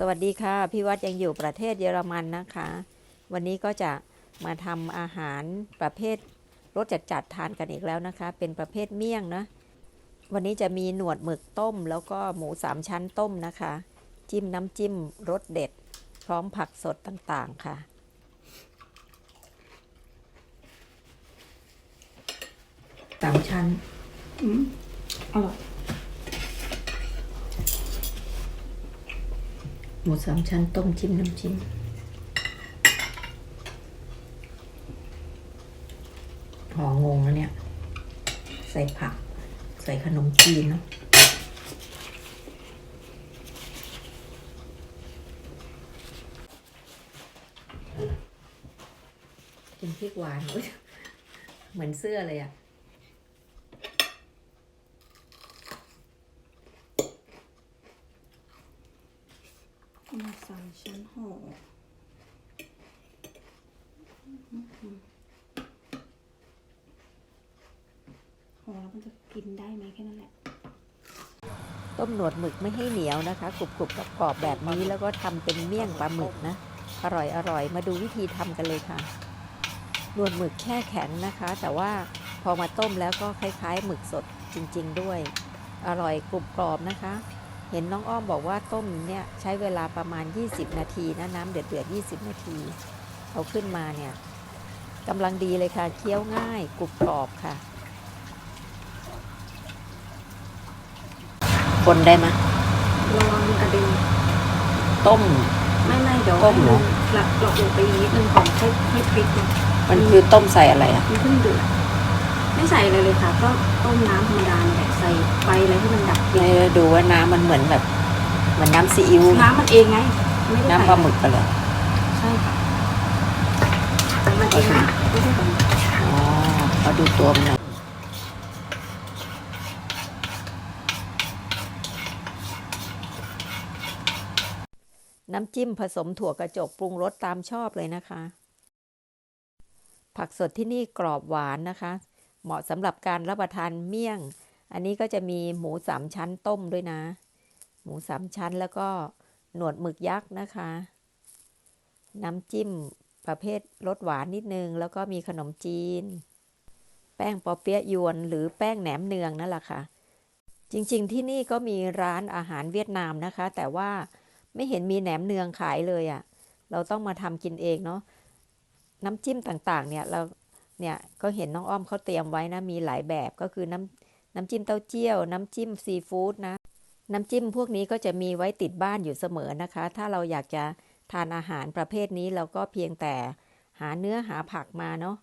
สวัสดีค่ะ พี่วัดยังอยู่ประเทศเยอรมันนะคะ วันนี้ก็จะมาทำอาหารประเภทรสจัดจัดๆทานกันอีกแล้วนะคะ เป็นประเภทเมี่ยงนะ วันนี้จะมีหนวดหมึกต้ม แล้วก็หมูสามชั้นต้มนะคะ จิ้มน้ำจิ้มรสเด็ด พร้อมผักสดต่างๆค่ะ สามชั้นอืมอร่อย มูสามชั้นต้มจิ้มน้ำจิ้มหองงแล้วเนี่ย ใส่ผัก ใส่ขนมจีนเนาะกินพริกหวานเหมือนเสื้อเลยอะ มาสามชั้นห่อห่อแล้วมันจะกินได้ไหมแค่นั้นแหละ ต้มหนวดหมึกไม่ให้เหนียวนะคะกรุบกรุบกับกรอบแบบนี้แล้วก็ทำเป็นเมี่ยงปลาหมึกนะ อร่อยอร่อยมาดูวิธีทำกันเลยค่ะหนวดหมึกแช่แข็งนะคะ แต่ว่าพอมาต้มแล้วก็คล้ายๆ หมึกสดจริง ๆ ด้วย อร่อยกรุบกรอบนะคะ เห็นน้องอ้อมบอกว่าต้มเนี่ยใช้เวลาประมาณ 20 นาทีนะน้ำเดือดเดือดๆ20 นาที เอาขึ้นมาเนี่ยกำลังดีเลยค่ะ เคี้ยวง่ายกรุบกรอบค่ะ คนได้ไหมระวังมันกระเด็นต้ม ไม่ไม่เดี๋ยวต้มเหรอ หลักหลอกลงไปอีกนิดนึงก่อนค่อยค่อยพลิกนะมันคือต้มใส่อะไรอะ มันเพิ่งเดือดไม่ใส่อะไรเลยค่ะ ก็ต้มน้ำธรรมดาเนี่ย ใส่ไฟอะไรให้มันดับให้ดูว่าน้ำมันเหมือนแบบเหมือนน้ำซีอิ๊วน้ำมันเองไง ไม่ได้น้ำปใส่ลาหมึกกันเลยใช่ค่ะมันเองนะไม่ใช่ของอ๋อขอดูตัวมันหน่อยน้ำจิ้มผสมถั่วกระจกปรุงรสตามชอบเลยนะคะ ผักสดที่นี่กรอบหวานนะคะ เหมาะสำหรับการรับประทานเมี่ยง อันนี้ก็จะมีหมูสามชั้นต้มด้วยนะ หมูสามชั้นแล้วก็หนวดหมึกยักษ์นะคะ น้ำจิ้มประเภทรสหวานนิดนึง แล้วก็มีขนมจีน แป้งปอเปี๊ยะยวน หรือแป้งแหนมเนืองนั่นแหละค่ะ จริงๆที่นี่ก็มีร้านอาหารเวียดนามนะคะ แต่ว่าไม่เห็นมีแหนมเนืองขายเลยอะ่ะ เราต้องมาทำกินเองเนาะ น้ำจิ้มต่างๆ เนี่ยเราเนี่ยก็เห็นน้องอ้อมเขาเตรียมไว้นะ มีหลายแบบก็คือน้ำ น้ำจิ้มเต้าเจี้ยว น้ำจิ้มซีฟู้ดนะ น้ำจิ้มพวกนี้ก็จะมีไว้ติดบ้านอยู่เสมอนะคะ ถ้าเราอยากจะทานอาหารประเภทนี้เราก็เพียงแต่หาเนื้อหาผักมาเนาะ